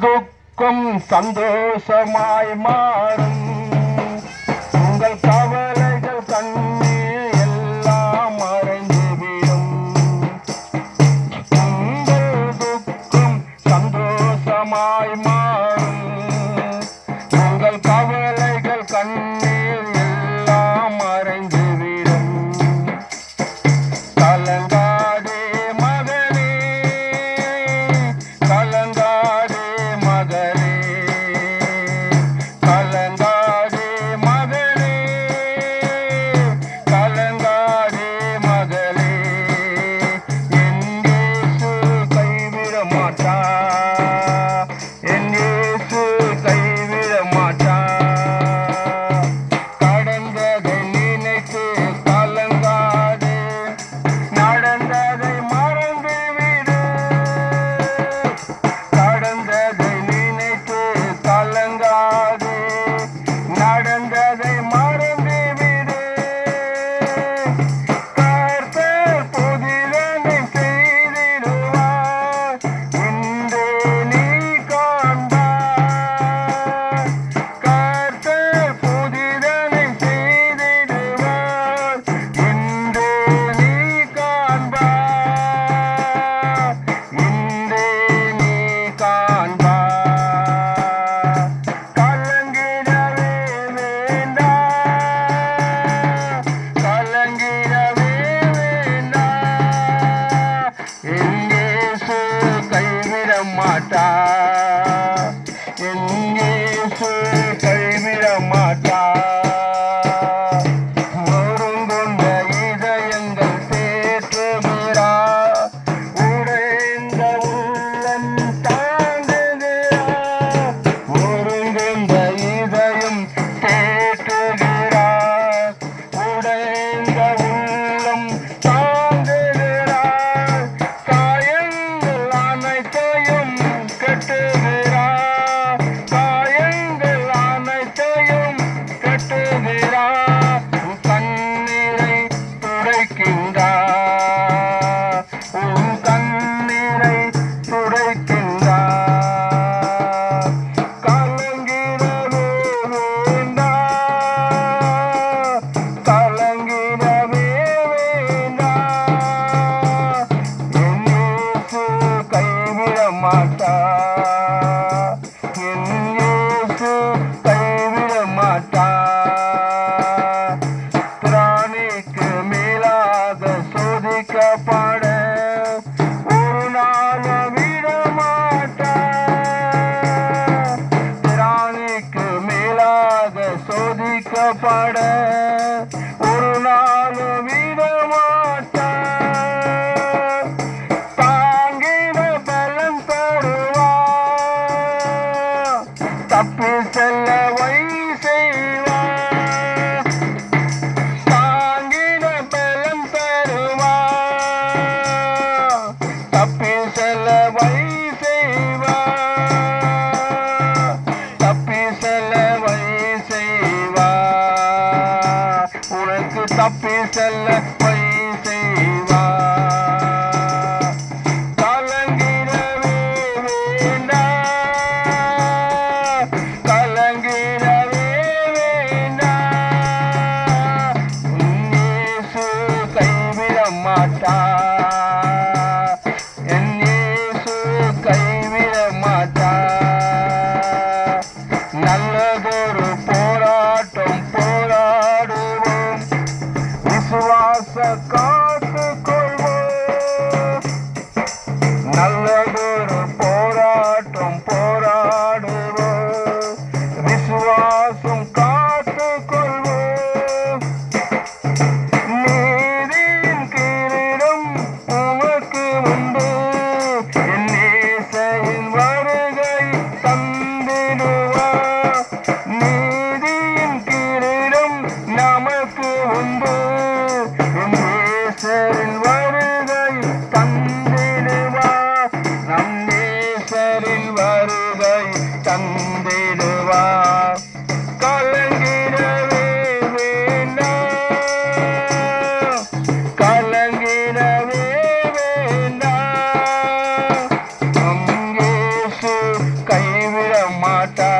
துக்கம் சந்தோஷமாய் மாறும். உங்கள் கவலைகள் கண்ணே எல்லாம் மறைந்துவிடும் உங்கள் துக்கம் சந்தோஷமாய் மாறும். உங்கள் கவலைகள் கண்ணே Hey! கைவிட மாட்டார். மதிக்கப்பட ஒரு நாளும் விடமாட்டிக்கு மேலாக சோதிக்கப்பட தப்பி செல்ல பொய் செய்வா. கலங்கிடவே வேண்டா கலங்கிடவே வேண்டா உன்னேசு கைவிட மாட்டா. என்னேசு கைவிட மாட்டா. நல்லதொரு I love you. மாட்டா